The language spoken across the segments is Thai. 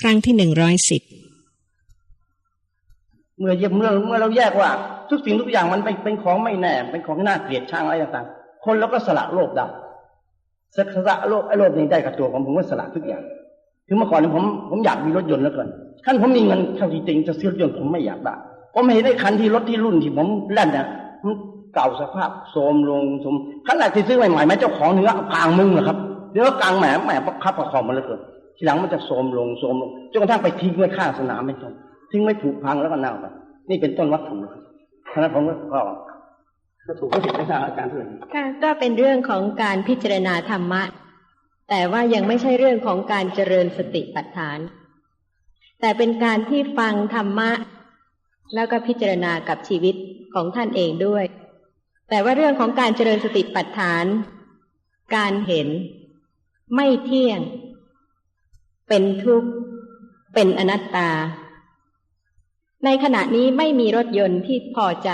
ครั้งที่หนึ่งร้อยสิบเมื่อเมื่อเมื่อเราแยกว่า ทุกสิ่งทุกอย่างมันเป็นเป็นของไม่แน่ เป็นของน่าเกลียดชังอะไรต่างๆ คนเราก็สละโลภได้สละโลภไอ้โลภนี้ได้กับตัวของผมก็สละทุกอย่างถึงเมื่อก่อนผมผมอยากมีรถยนต์แล้วกันขั้นผมมีเงินเท่าที่จริงจะซื้อรถยนต์ผมไม่อยากได้ผมเห็นได้คันที่รถที่รุ่นที่ผมเล่นเนี่ยมันเก่าสภาพโทรมลงสมขนาดที่ซื้อใหม่ๆแม่เจ้าของเนื้อพางมึงนะครับเนื้อกลางแหมแหมประคับประคองมาเลยเกิน ทีหลังมันจะโทรมลงโทรมลงจนกระทั่งไปทิ้งไว้ข้างสนามไม่ต้นทิ้งไว้ถูกพังแล้วก็เน่าไปนี่เป็นต้นวัตถุเพราะนั้นผมก็ก็ถูกก็ผิดไม่ทราบอาจารย์เพื่อนค่ะก็เป็นเรื่องของการพิจารณาธรรมะ แต่ว่ายังไม่ใช่เรื่องของการเจริญสติปัฏฐาน แต่เป็นการที่ฟังธรรมะ แล้วก็พิจารณากับชีวิตของท่านเองด้วย แต่ว่าเรื่องของการเจริญสติปัฏฐาน การเห็นไม่เที่ยง เป็นทุกข์ เป็นอนัตตา ในขณะนี้ไม่มีรถยนต์ที่พอใจ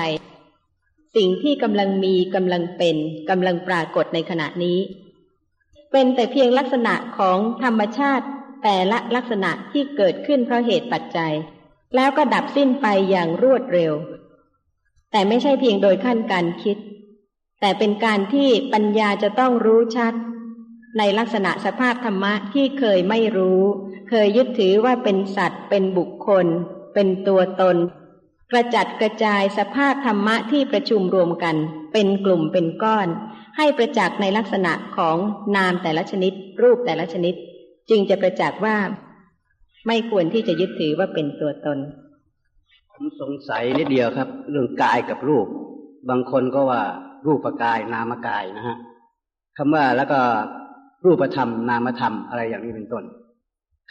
สิ่งที่กำลังมีกำลังเป็นกำลังปรากฏในขณะนี้ เป็นแต่เพียงลักษณะของธรรมชาติแต่ละลักษณะที่เกิดขึ้นเพราะเหตุปัจจัย แล้วก็ดับสิ้นไปอย่างรวดเร็ว แต่ไม่ใช่เพียงโดยขั้นการคิด แต่เป็นการที่ปัญญาจะต้องรู้ชัด ในลักษณะสภาพธรรมะที่เคยไม่รู้ เคยยึดถือว่าเป็นสัตว์ เป็นบุคคล เป็นตัวตน กระจัดกระจายสภาพธรรมะที่ประชุมรวมกัน เป็นกลุ่มเป็นก้อน ให้ประจักษ์ในลักษณะของนามแต่ละชนิด รูปแต่ละชนิด จึงจะประจักษ์ว่า ไม่ควรที่จะยึดถือว่าเป็นตัวตน ผมสงสัยนิดเดียวครับ เรื่องกายกับรูป บางคนก็ว่ารูปกายนามกายนะฮะคำว่าแล้วก็ รูปธรรมนามธรรมอะไรอย่างนี้เป็นต้น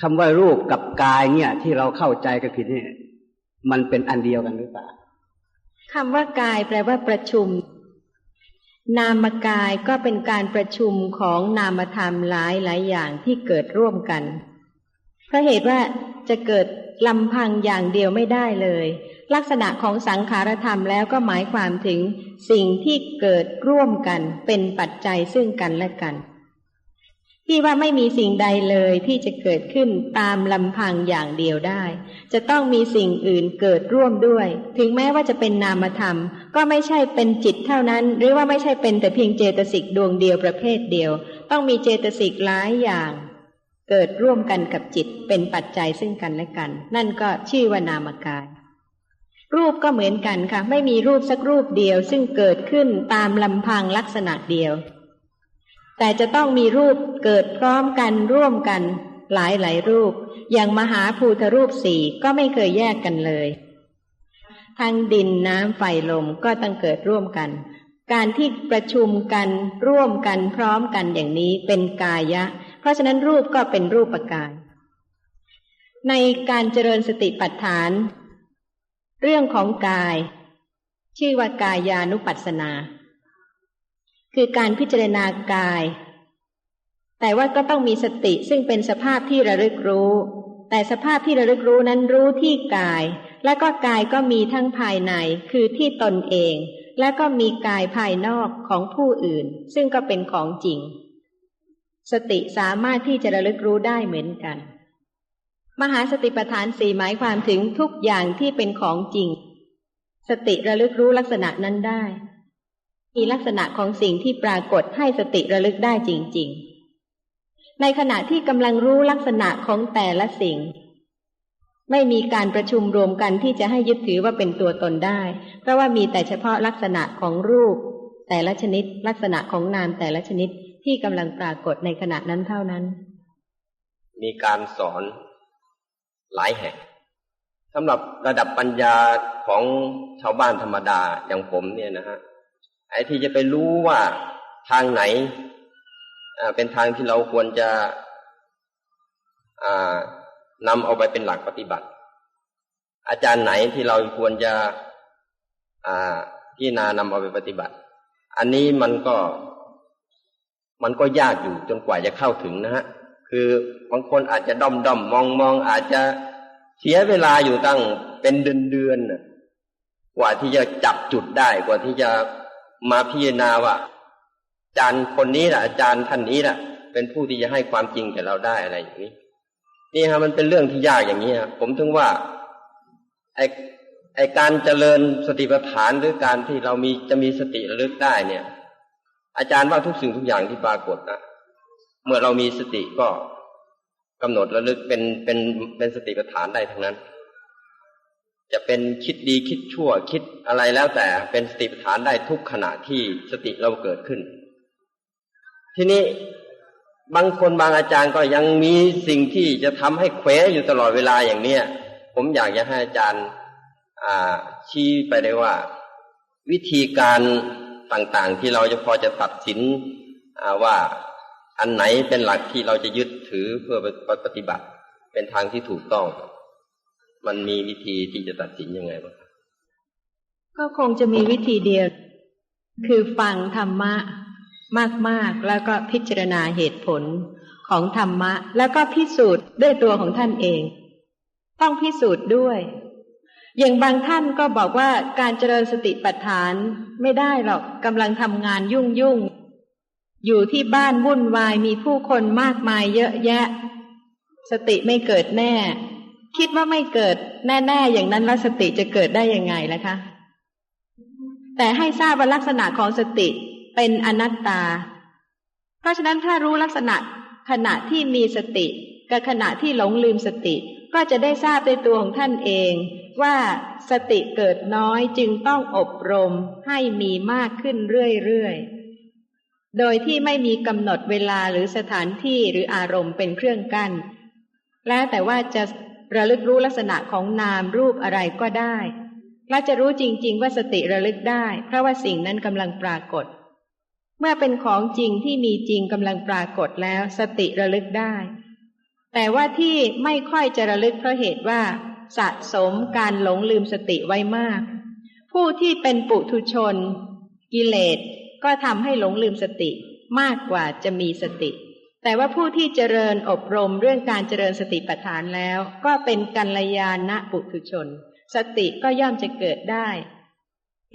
คำว่ารูปกับกายเนี่ย ที่เราเข้าใจกันผิดเนี่ย มันเป็นอันเดียวกันหรือเปล่าคำว่ากายแปลว่าประชุม นามกายก็เป็นการประชุมของนามธรรมหลายหลายอย่างที่เกิดร่วมกัน เพราะเหตุว่าจะเกิดลำพังอย่างเดียวไม่ได้เลย ลักษณะของสังขารธรรมแล้วก็หมายความถึงสิ่งที่เกิดร่วมกันเป็นปัจจัยซึ่งกันและกัน ที่ว่าไม่มีสิ่งใดเลยที่จะเกิดขึ้นตามลำพังอย่างเดียวได้ จะต้องมีสิ่งอื่นเกิดร่วมด้วย ถึงแม้ว่าจะเป็นนามธรรม ก็ไม่ใช่เป็นจิตเท่านั้น หรือว่าไม่ใช่เป็นแต่เพียงเจตสิกดวงเดียวประเภทเดียว ต้องมีเจตสิกหลายอย่าง เกิดร่วมกันกับจิตเป็นปัจจัยซึ่งกันและกัน นั่นก็ชื่อว่านามกายรูปก็เหมือนกันค่ะ ไม่มีรูปสักรูปเดียว ซึ่งเกิดขึ้นตามลำพังลักษณะเดียว แต่จะต้องมีรูปเกิดพร้อมกันร่วมกัน หลายหลายรูป อย่างมหาภูตรูปสี่ก็ไม่เคยแยกกันเลยทั้งดินน้ำไฟลมก็ต้องเกิดร่วมกัน การที่ประชุมกันร่วมกันพร้อมกันอย่างนี้เป็นกายะ เพราะฉะนั้นรูปก็เป็นรูปกาย ในการเจริญสติปัฏฐาน เรื่องของกาย ชื่อว่ากายานุปัสสนา คือการพิจารณากาย แต่ว่าก็ต้องมีสติซึ่งเป็นสภาพที่ระลึกรู้ แต่สภาพที่ระลึกรู้นั้นรู้ที่กาย และก็กายก็มีทั้งภายในคือที่ตนเอง และก็มีกายภายนอกของผู้อื่น ซึ่งก็เป็นของจริง สติสามารถที่จะระลึกรู้ได้เหมือนกัน มหาสติปัฏฐานสี่หมายความถึงทุกอย่างที่เป็นของจริง สติระลึกรู้ลักษณะนั้นได้ มีลักษณะของสิ่งที่ปรากฏให้สติระลึกได้จริง ๆ ในขณะที่กำลังรู้ลักษณะของแต่ละสิ่ง ไม่มีการประชุมรวมกันที่จะให้ยึดถือว่าเป็นตัวตนได้ เพราะว่ามีแต่เฉพาะลักษณะของรูป แต่ละชนิด ลักษณะของนามแต่ละชนิดที่กำลังปรากฏในขณะนั้นเท่านั้น มีการสอนหลายแห่งสำหรับระดับปัญญาของชาวบ้านธรรมดาอย่างผมเนี่ยนะฮะ ไอ้ที่จะไปรู้ว่าทางไหนเป็นทางที่เราควรจะนำเอาไปเป็นหลักปฏิบัติ อาจารย์ไหนที่เราควรจะพิจารณานำเอาไปปฏิบัติ อันนี้มันก็ มันก็ยากอยู่จนกว่าจะเข้าถึงนะฮะ คือบางคนอาจจะด้อมด้อมมองมองอาจจะเสียเวลาอยู่ตั้งเป็นเดือนเดือนกว่าที่จะจับจุดได้กว่าที่จะ มาพิจารณาว่าอาจารย์คนนี้แหละอาจารย์ท่านนี้แหละเป็นผู้ที่จะให้ความจริงแก่เราได้อะไรอย่างนี้ นี่ฮะมันเป็นเรื่องที่ยากอย่างนี้ครผมถึงว่าไอไอการเจริญสติปัฏฐานหรือการที่เรามีจะมีสติระลึกได้เนี่ย อาจารย์ว่าทุกสิ่งทุกอย่างที่ปรากฏนะเมื่อเรามีสติก็กำหนดระลึกเป็นเป็นเป็นสติปัฏฐานได้ทั้งนั้น จะเป็นคิดดีคิดชั่วคิดอะไรแล้วแต่เป็นสติปัฏฐานได้ทุกขณะที่สติเราเกิดขึ้น ทีนี้บางคนบางอาจารย์ก็ยังมีสิ่งที่จะทำให้เควอยู่ตลอดเวลาอย่างเนี้ยผมอยากจะให้อาจารย์ชี้ไปได้ว่า วิธีการต่างๆ ที่เราจะพอจะตัดสินว่าอันไหนเป็นหลักที่เราจะยึดถือเพื่อปฏิบัติเป็นทางที่ถูกต้อง มันมีวิธีที่จะตัดสินยังไงบ้างก็คงจะมีวิธีเดียว คือฟังธรรมะมากๆ แล้วก็พิจารณาเหตุผลของธรรมะ แล้วก็พิสูจน์ด้วยตัวของท่านเอง ต้องพิสูจน์ด้วย อย่างบางท่านก็บอกว่าการเจริญสติปัฏฐานไม่ได้หรอกกำลังทำงานยุ่งยุ่งอยู่ที่บ้านวุ่นวายมีผู้คนมากมายเยอะแยะ สติไม่เกิดแน่ คิดว่าไม่เกิดแน่ๆอย่างนั้นแล้วสติจะเกิดได้ยังไงล่ะคะ แต่ให้ทราบว่าลักษณะของสติเป็นอนัตตา เพราะฉะนั้นถ้ารู้ลักษณะขณะที่มีสติกับขณะที่หลงลืมสติ ก็จะได้ทราบในตัวของท่านเอง ว่าสติเกิดน้อยจึงต้องอบรมให้มีมากขึ้นเรื่อยๆ โดยที่ไม่มีกำหนดเวลาหรือสถานที่หรืออารมณ์เป็นเครื่องกัน้น แล้วแต่ว่าจะ ระลึกรู้ลักษณะของนามรูปอะไรก็ได้และจะรู้จริง ๆ ว่าสติระลึกได้ เพราะว่าสิ่งนั้นกำลังปรากฏ เมื่อเป็นของจริงที่มีจริงกำลังปรากฏแล้ว สติระลึกได้ แต่ว่าที่ไม่ค่อยจะระลึกเพราะเหตุว่า สะสมการหลงลืมสติไว้มาก ผู้ที่เป็นปุถุชน กิเลสก็ทำให้หลงลืมสติมากกว่าจะมีสติ แต่ว่าผู้ที่เจริญอบรมเรื่องการเจริญสติปัฏฐานแล้ว ก็เป็นกัลยาณปุถุชน สติก็ย่อมจะเกิดได้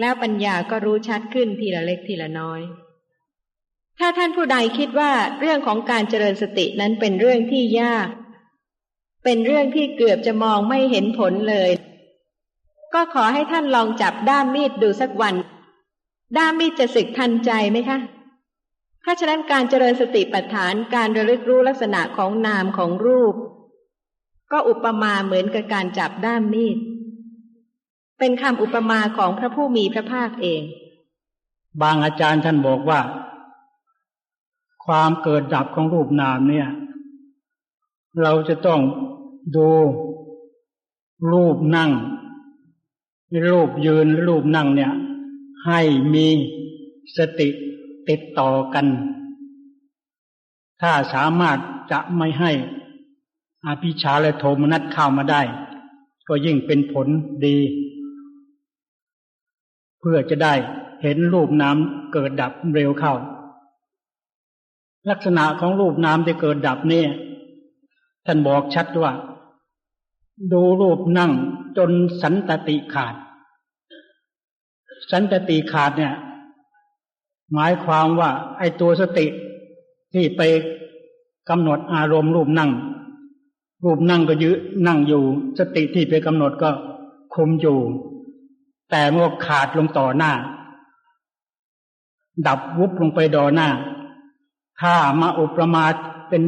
แล้วปัญญาก็รู้ชัดขึ้นทีละเล็กทีละน้อย ถ้าท่านผู้ใดคิดว่าเรื่องของการเจริญสตินั้นเป็นเรื่องที่ยาก เป็นเรื่องที่เกือบจะมองไม่เห็นผลเลย ก็ขอให้ท่านลองจับด้ามมีดดูสักวัน ด้ามมีดจะสึกทันใจไหมคะ เพราะฉะนั้นการเจริญสติปัฏฐานการระลึกรู้ลักษณะของนามของรูป ก็อุปมาเหมือนกับการจับด้ามมีด เป็นคำอุปมาของพระผู้มีพระภาคเอง บางอาจารย์ท่านบอกว่า ความเกิดดับของรูปนามเนี่ย เราจะต้องดูรูปนั่งรูปยืนรูปนั่งเนี่ย ให้มีสติ ติดต่อกัน ถ้าสามารถจะไม่ให้อภิชาและโทมนัสเข้ามาได้ ก็ยิ่งเป็นผลดี เพื่อจะได้เห็นรูปน้ำเกิดดับเร็วเข้า ลักษณะของรูปนามที่เกิดดับเนี่ยท่านบอกชัดว่า ดูรูปนั่งจนสันตติขาด สันตติขาดเนี่ย หมายความว่าไอ้ตัวสติที่ไปกำหนดอารมณ์รูปนั่ง รูปนั่งก็ยืนั่งอยู่ สติที่ไปกำหนดก็คุมอยู่ แต่เมื่อขาดลงต่อหน้า ดับวุบลงไปดอหน้า ถ้ามาอุปมาเป็น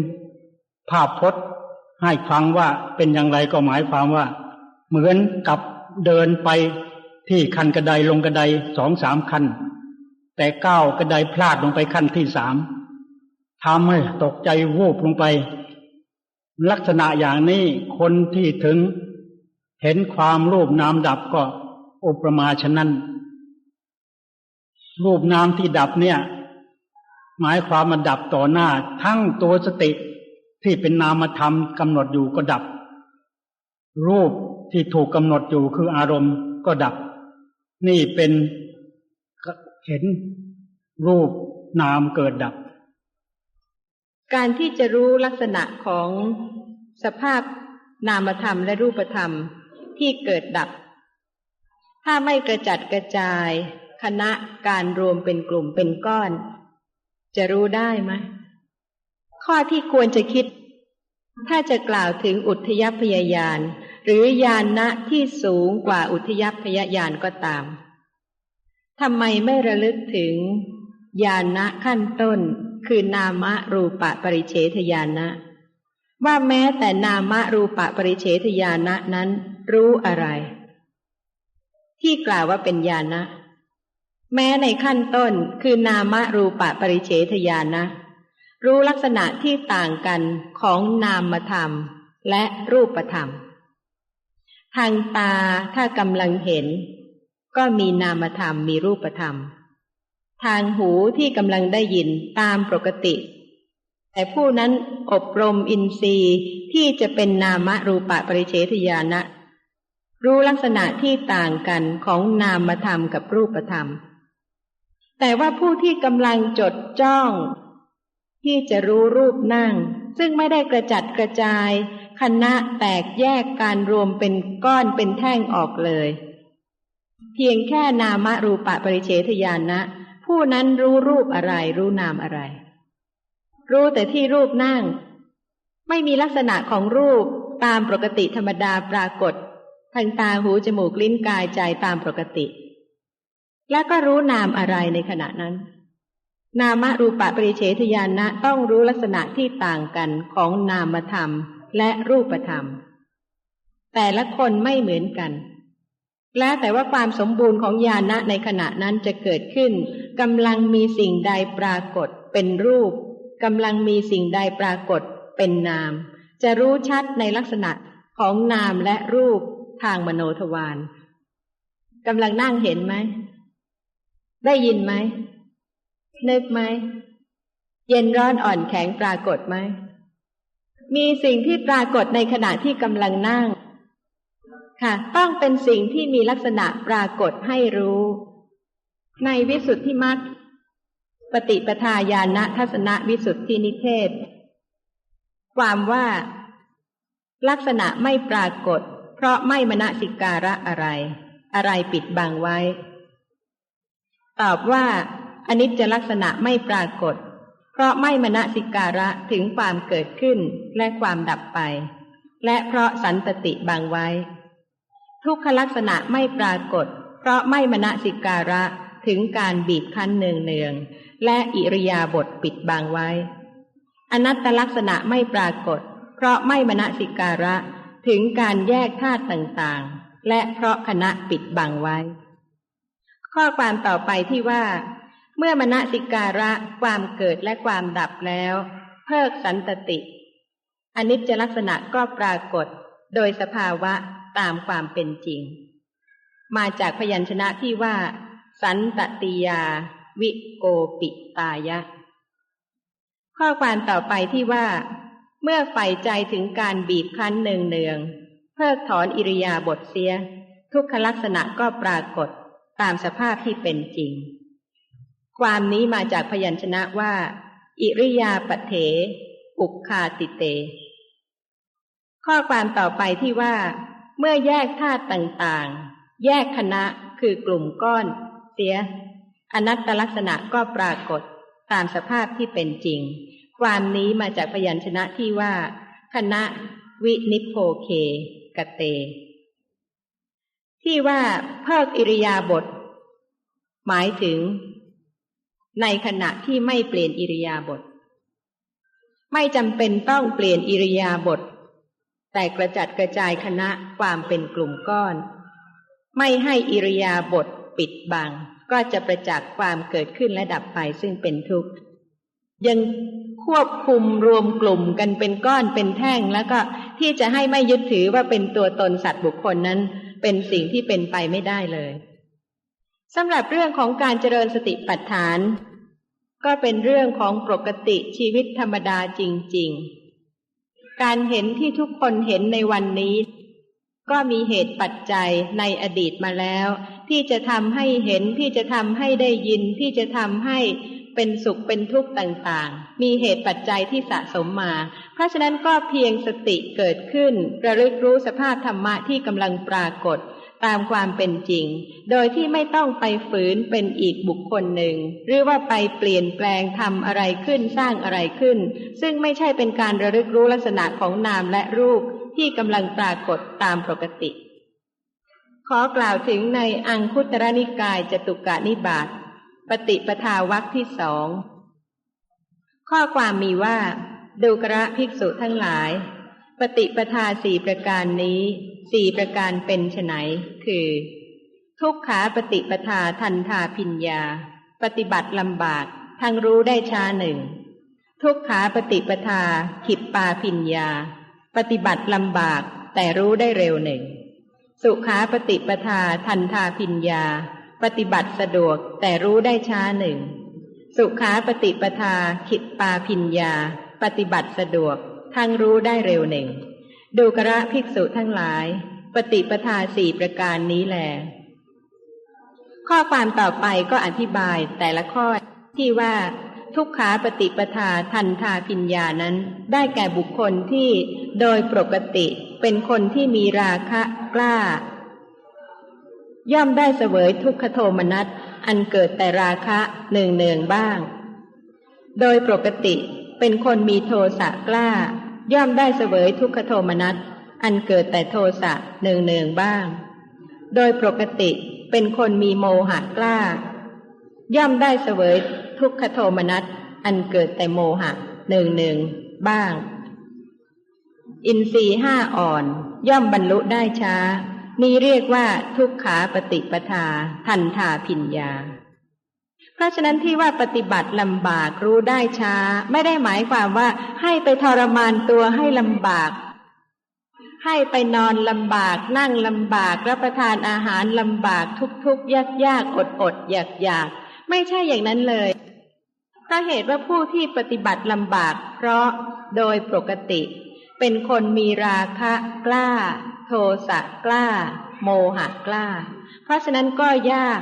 ภาพพจน์ให้ฟังว่าเป็นอย่างไรก็หมายความว่า เหมือนกับเดินไปที่คันกระไดลงกระไดสองสามคัน แต่ก้าวกระไดพลาดลงไปขั้นที่สามทำให้ตกใจวูบลงไป ลักษณะอย่างนี้คนที่ถึงเห็นความรูปนามดับก็อุปมาฉะนั้น รูปนามที่ดับเนี่ย หมายความมันดับต่อหน้า ทั้งตัวสติที่เป็นนามธรรมกำหนดอยู่ก็ดับ รูปที่ถูกกำหนดอยู่คืออารมณ์ก็ดับ นี่เป็น เห็นรูปนามเกิดดับ การที่จะรู้ลักษณะของสภาพนามธรรมและรูปธรรมที่เกิดดับ ถ้าไม่กระจัดกระจาย คณะการรวมเป็นกลุ่มเป็นก้อน จะรู้ได้ไหมข้อที่ควรจะคิด ถ้าจะกล่าวถึงอุทยพยายาน หรือยานนะที่สูงกว่าอุทยพยายานก็ตาม ทำไมไม่ระลึกถึงญาณะขั้นต้น คือนามะรูปะปริเฉทญาณะ ว่าแม้แต่นามะรูปะปริเฉทญาณะนั้นรู้อะไร ที่กล่าวว่าเป็นญาณะ แม้ในขั้นต้นคือนามะรูปะปริเฉทญาณะ รู้ลักษณะที่ต่างกันของนามธรรมและรูปธรรม ทางตาถ้ากำลังเห็น ก็มีนามธรรมมีรูปธรรม ทางหูที่กำลังได้ยินตามปกติ แต่ผู้นั้นอบรมอินทรีย์ที่จะเป็นนามรูปะปริเฉทญาณะรู้ลักษณะที่ต่างกันของนามธรรมกับรูปธรรม แต่ว่าผู้ที่กำลังจดจ้อง ที่จะรู้รูปนั่ง ซึ่งไม่ได้กระจัดกระจายคณะแตกแยกการรวมเป็นก้อนเป็นแท่งออกเลย เพียงแค่นามรูปะปริเฉทญาณนะ ผู้นั้นรู้รูปอะไร รู้นามอะไร รู้แต่ที่รูปนั่ง ไม่มีลักษณะของรูปตามปกติธรรมดาปรากฏทางตาหูจมูกลิ้นกายใจตามปกติ แล้วก็รู้นามอะไรในขณะนั้น นามรูปะปริเฉทญาณะต้องรู้ลักษณะที่ต่างกันของนามธรรมและรูปธรรม แต่ละคนไม่เหมือนกัน และแต่ว่าความสมบูรณ์ของญาณะในขณะนั้นจะเกิดขึ้นกำลังมีสิ่งใดปรากฏเป็นรูปกำลังมีสิ่งใดปรากฏเป็นนาม จะรู้ชัดในลักษณะของนามและรูปทางมโนทวารกำลังนั่งเห็นไหม ได้ยินไหมนึกไหม เย็นร้อนอ่อนแข็งปรากฏไหม มีสิ่งที่ปรากฏในขณะที่กำลังนั่ง ค่ะ ต้องเป็นสิ่งที่มีลักษณะปรากฏให้รู้ ในวิสุทธิมรรคปฏิปทาญาณทัศนวิสุทธินิเทศ ความว่า ลักษณะไม่ปรากฏ เพราะไม่มณสิการะอะไร อะไรปิดบังไว้ ตอบว่าอนิจจลักษณะไม่ปรากฏ เพราะไม่มณสิการะถึงความเกิดขึ้นและความดับไป และเพราะสันตติบางไว้ ทุกขลักษณะไม่ปรากฏ เพราะไม่มณสิการะถึงการบีบคั้นเนืองเนืองและอิริยาบถปิดบางไว้ อนัตตลักษณะไม่ปรากฏ เพราะไม่มณสิการะถึงการแยกธาตุต่างๆ และเพราะคณะปิดบังไว้ ข้อความต่อไปที่ว่า เมื่อมณสิการะความเกิดและความดับแล้ว เพิกสันตติอนิจจลักษณะก็ปรากฏ โดยสภาวะ ตามความเป็นจริง มาจากพยัญชนะที่ว่า สันตติยา วิโกปิตายะ ข้อความต่อไปที่ว่า เมื่อใฝ่ใจถึงการบีบคั้นเนืองเนืองเพิกถอนอิริยาบถเสีย ทุกขลักษณะก็ปรากฏตามสภาพที่เป็นจริง ความนี้มาจากพยัญชนะว่า อิริยาปเถ อุคาติเต ข้อความต่อไปที่ว่า เมื่อแยกธาตุต่างๆ แยกคณะคือกลุ่มก้อน เสีย อนัตตลักษณะก็ปรากฏตามสภาพที่เป็นจริง ความนี้มาจากพยัญชนะที่ว่า คณะวินิโพเคกเต ที่ว่าเพิกอิริยาบถหมายถึง ในขณะที่ไม่เปลี่ยนอิริยาบถไม่จำเป็นต้องเปลี่ยนอิริยาบถ แต่กระจัดกระจายคณะความเป็นกลุ่มก้อน ไม่ให้อิริยาบถปิดบัง ก็จะประจักษ์ความเกิดขึ้นและดับไปซึ่งเป็นทุกข์ ยังควบคุมรวมกลุ่มกันเป็นก้อนเป็นแท่งแล้วก็ที่จะให้ไม่ยึดถือว่าเป็นตัวตนสัตว์บุคคลนั้น เป็นสิ่งที่เป็นไปไม่ได้เลยสำหรับเรื่องของการเจริญสติปัฏฐาน ก็เป็นเรื่องของปกติชีวิตธรรมดาจริง ๆ การเห็นที่ทุกคนเห็นในวันนี้ ก็มีเหตุปัจจัยในอดีตมาแล้ว ที่จะทำให้เห็นที่จะทำให้ได้ยินที่จะทำให้เป็นสุขเป็นทุกข์ต่างๆ มีเหตุปัจจัยที่สะสมมา เพราะฉะนั้นก็เพียงสติเกิดขึ้น ระลึกรู้สภาพธรรมะที่กำลังปรากฏ ตามความเป็นจริง โดยที่ไม่ต้องไปฝืนเป็นอีกบุคคลหนึ่ง หรือว่าไปเปลี่ยนแปลงทำอะไรขึ้นสร้างอะไรขึ้น ซึ่งไม่ใช่เป็นการระลึกรู้ลักษณะของนามและรูปที่กำลังปรากฏตามปกติ ขอกล่าวถึงในอังคุตรนิกายจตุกานิบาตปฏิปทาวักที่สอง ข้อความมีว่าดูกระภิกษุทั้งหลาย ปฏิปทาสี่ประการนี้สี่ประการเป็นไฉนคือ ทุกขาปฏิปทาทันทาพิญญา ปฏิบัติลำบากทั้งรู้ได้ช้าหนึ่งทุกขาปฏิปทาขิปปาพิญญา ปฏิบัติลำบากแต่รู้ได้เร็วหนึ่งสุขาปฏิปทาทันทาพิญญา ปฏิบัติสะดวกแต่รู้ได้ช้าหนึ่งสุขาปฏิปทาขิปปาพิญญา ปฏิบัติสะดวก ทั้งรู้ได้เร็วหนึ่ง ดูกระภิกษุทั้งหลาย ปฏิปทาสี่ประการนี้แลข้อความต่อไปก็อธิบายแต่ละข้อที่ว่าทุกขาปฏิปทาทันทาพิญญานั้น ได้แก่บุคคลที่โดยปกติเป็นคนที่มีราคะกล้า ย่อมได้เสวยทุกขโทมนัสอันเกิดแต่ราคะเนืองเนืองบ้าง โดยปกติเป็นคนมีโทสะกล้า ย่อมได้เสวยทุกขโทมนัสอันเกิดแต่โทสะเนืองเนืองบ้าง โดยปกติเป็นคนมีโมหะกล้า ย่อมได้เสวยทุกขโทมนัสอันเกิดแต่โมหะหนึ่งหนึ่งบ้าง อินทรีห้าอ่อนย่อมบรรลุได้ช้า นี่เรียกว่าทุกขาปฏิปทา ทันทาพิญญา ราะฉะนั้นที่ว่าปฏิบัติลำบากรู้ได้ช้า ไม่ได้หมายความว่าให้ไปทรมานตัวให้ลำบาก ให้ไปนอนลำบาก นั่งลำบาก รับประทานอาหารลำบากทุกๆยากยากอดอดอยากอยากไม่ใช่อย่างนั้นเลยเพราะเหตุว่าผู้ที่ปฏิบัติลำบาก เพราะโดยปกติ เป็นคนมีราคะกล้า โทสะกล้า โมหะกล้า เพราะฉะนั้นก็ยาก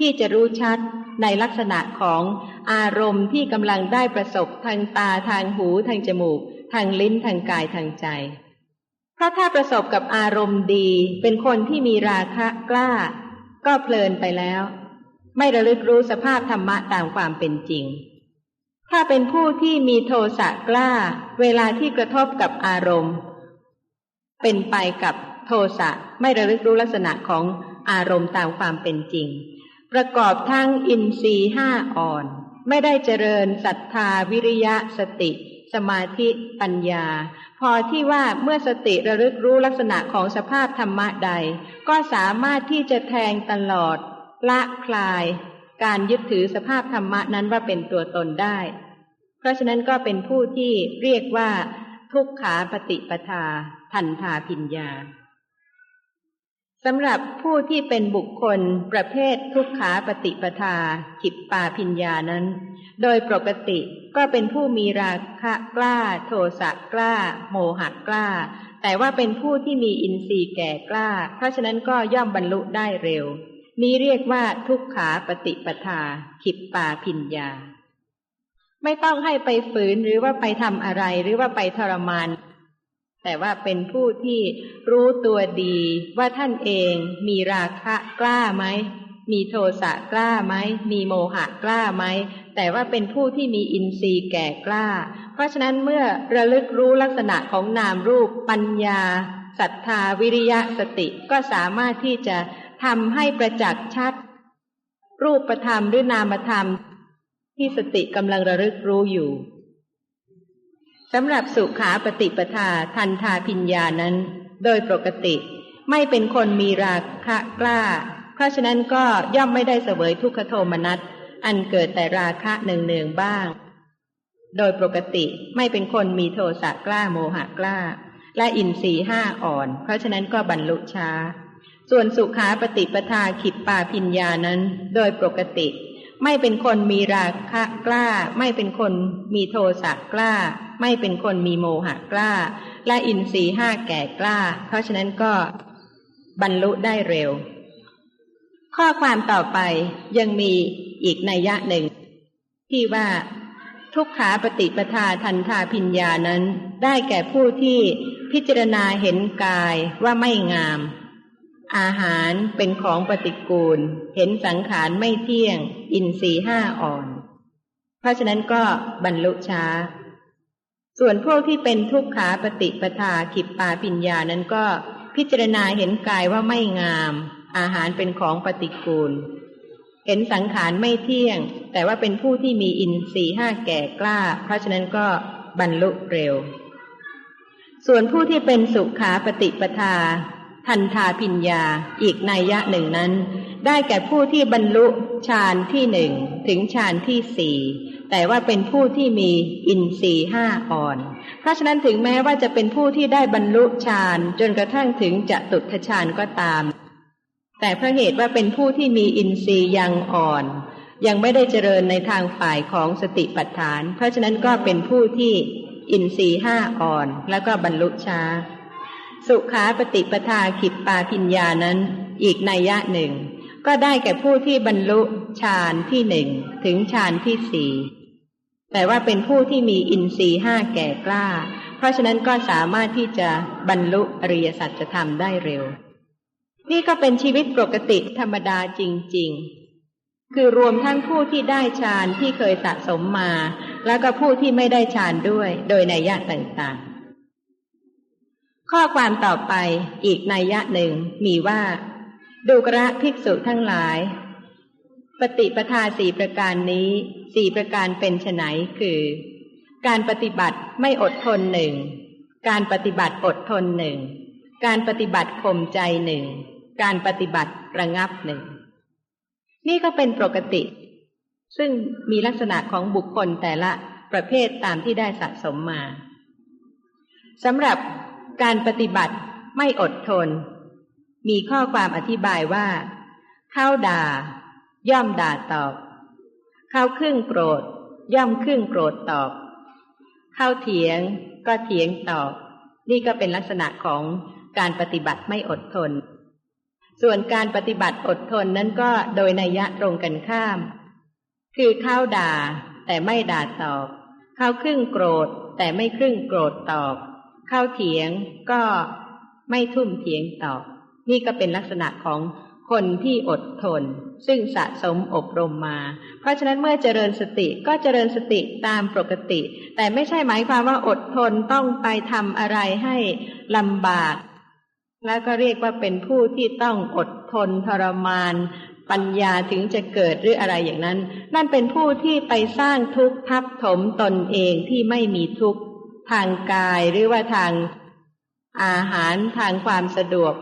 ที่จะรู้ชัดในลักษณะของอารมณ์ที่กำลังได้ประสบทางตาทางหูทางจมูก ทางลิ้นทางกายทางใจ เพราะถ้าประสบกับอารมณ์ดี เป็นคนที่มีราคะกล้า ก็เพลินไปแล้ว ไม่ระลึกรู้สภาพธรรมะตามความเป็นจริง ถ้าเป็นผู้ที่มีโทสะกล้า เวลาที่กระทบกับอารมณ์ เป็นไปกับโทสะไม่ระลึกรู้ลักษณะของอารมณ์ตามความเป็นจริง ประกอบทั้งอินทรีห้าอ่อน ไม่ได้เจริญศรัทธาวิริยะสติ สมาธิปัญญา พอที่ว่าเมื่อสติระลึกรู้ลักษณะของสภาพธรรมะใด ก็สามารถที่จะแทงตลอด ละคลาย การยึดถือสภาพธรรมะนั้นว่าเป็นตัวตนได้ เพราะฉะนั้นก็เป็นผู้ที่เรียกว่า ทุกขาปฏิปทา ทันทาพิญญา สำหรับผู้ที่เป็นบุคคลประเภททุกขาปฏิปทาขิปปาพิญญานั้น โดยปกติก็เป็นผู้มีราคะกล้า โทสะกล้า โมหะกล้า แต่ว่าเป็นผู้ที่มีอินทรีย์แก่กล้า เพราะฉะนั้นก็ย่อมบรรลุได้เร็ว นี้เรียกว่าทุกขาปฏิปทาขิปปาพิญญา ไม่ต้องให้ไปฝืนหรือว่าไปทำอะไรหรือว่าไปทรมาน แต่ว่าเป็นผู้ที่รู้ตัวดีว่าท่านเองมีราคะกล้าไหม มีโทสะกล้าไหม มีโมหะกล้าไหม แต่ว่าเป็นผู้ที่มีอินทรีย์แก่กล้า เพราะฉะนั้นเมื่อระลึกรู้ลักษณะของนามรูปปัญญาศรัทธาวิริยะสติก็สามารถที่จะทำให้ประจักษ์ชัด รูปธรรมหรือนามธรรม ที่สติกำลังระลึกรู้อยู่ สำหรับสุขาปฏิปทาทันทาพิญญานั้น โดยปกติไม่เป็นคนมีราคะกล้า เพราะฉะนั้นก็ย่อมไม่ได้เสวยทุกขโทมนัสอันเกิดแต่ราคะเนืองๆบ้าง โดยปกติไม่เป็นคนมีโทสะกล้าโมหะกล้า และอินทรีห้าอ่อน เพราะฉะนั้นก็บรรลุช้า ส่วนสุขาปฏิปทาขิปปาพิญญานั้น โดยปกติ ไม่เป็นคนมีราคะกล้า ไม่เป็นคนมีโทสะกล้า ไม่เป็นคนมีโมหะกล้า และอินทรีห้าแก่กล้า เพราะฉะนั้นก็บรรลุได้เร็ว ข้อความต่อไปยังมีอีกนัยยะหนึ่ง ที่ว่าทุกขาปฏิปทาทันทาพิญญานั้น ได้แก่ผู้ที่พิจารณาเห็นกายว่าไม่งาม อาหารเป็นของปฏิกูล เห็นสังขารไม่เที่ยง อินทรีห้าอ่อน เพราะฉะนั้นก็บรรลุช้า ส่วนพวกที่เป็นทุกขาปฏิปทาขิปปาปิญญานั้นก็พิจารณาเห็นกายว่าไม่งาม อาหารเป็นของปฏิกูล เห็นสังขารไม่เที่ยง แต่ว่าเป็นผู้ที่มีอินทรีห้าแก่กล้า เพราะฉะนั้นก็บรรลุเร็ว ส่วนผู้ที่เป็นสุขาปฏิปทา ทันทาพิญญาอีกนัยยะหนึ่งนั้น ได้แก่ผู้ที่บรรลุฌานที่หนึ่งถึงฌานที่สี่แต่ว่าเป็นผู้ที่มีอินทรีห้าอ่อน เพราะฉะนั้นถึงแม้ว่าจะเป็นผู้ที่ได้บรรลุฌานจนกระทั่งถึงจะตุทฌานก็ตาม แต่เพราะเหตุว่าเป็นผู้ที่มีอินทรีย์ยังอ่อน ยังไม่ได้เจริญในทางฝ่ายของสติปัฏฐาน เพราะฉะนั้นก็เป็นผู้ที่อินทรีห้าอ่อน แล้วก็บรรลุช้า สุขาปฏิปทาขิปปาพิญญานั้น อีกนัยยะหนึ่ง ก็ได้แก่ผู้ที่บรรลุฌานที่หนึ่งถึงฌานที่สี่แต่ว่าเป็นผู้ที่มีอินทรีห้าแก่กล้า เพราะฉะนั้นก็สามารถที่จะบรรลุอริยสัจธรรมได้เร็ว นี่ก็เป็นชีวิตปกติธรรมดาจริง ๆ คือรวมทั้งผู้ที่ได้ฌานที่เคยสะสมมา แล้วก็ผู้ที่ไม่ได้ฌานด้วยโดยนัยยะต่างๆ ข้อความต่อไปอีกนัยยะหนึ่งมีว่า ดูกระภิกษุทั้งหลาย ปฏิปทาสี่ประการนี้สี่ประการเป็นไฉนคือ การปฏิบัติไม่อดทนหนึ่งการปฏิบัติอดทนหนึ่งการปฏิบัติข่มใจหนึ่งการปฏิบัติระงับหนึ่งนี่ก็เป็นปกติ ซึ่งมีลักษณะของบุคคลแต่ละประเภทตามที่ได้สะสมมาสำหรับ การปฏิบัติไม่อดทน มีข้อความอธิบายว่า เข้าด่า ย่อมด่าตอบ เข้าครึ่งโกรธ ย่อมครึ่งโกรธตอบ เข้าเถียงก็เถียงตอบ นี่ก็เป็นลักษณะของการปฏิบัติไม่อดทน ส่วนการปฏิบัติอดทนนั้นก็โดยนัยยะตรงกันข้าม คือเข้าด่าแต่ไม่ด่าตอบ เข้าครึ่งโกรธแต่ไม่ครึ่งโกรธตอบ เข้าเถียงก็ไม่ทุ่มเถียงตอบ นี่ก็เป็นลักษณะของคนที่อดทน ซึ่งสะสมอบรมมา เพราะฉะนั้นเมื่อเจริญสติก็เจริญสติตามปกติ แต่ไม่ใช่หมายความว่าอดทนต้องไปทำอะไรให้ลำบาก แล้วก็เรียกว่าเป็นผู้ที่ต้องอดทนทรมาน ปัญญาถึงจะเกิดหรืออะไรอย่างนั้น นั่นเป็นผู้ที่ไปสร้างทุกข์ทับถมตนเองที่ไม่มีทุกข์ ทางกายหรือว่าทางอาหารทางความสะดวก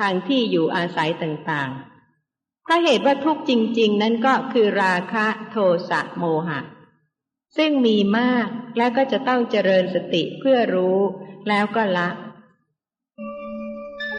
ทางที่อยู่อาศัยต่างๆ เพราะเหตุว่าทุกจริง ๆ นั้นก็คือราคะโทสะโมหะ ซึ่งมีมากและก็จะต้องเจริญสติเพื่อรู้แล้วก็ละ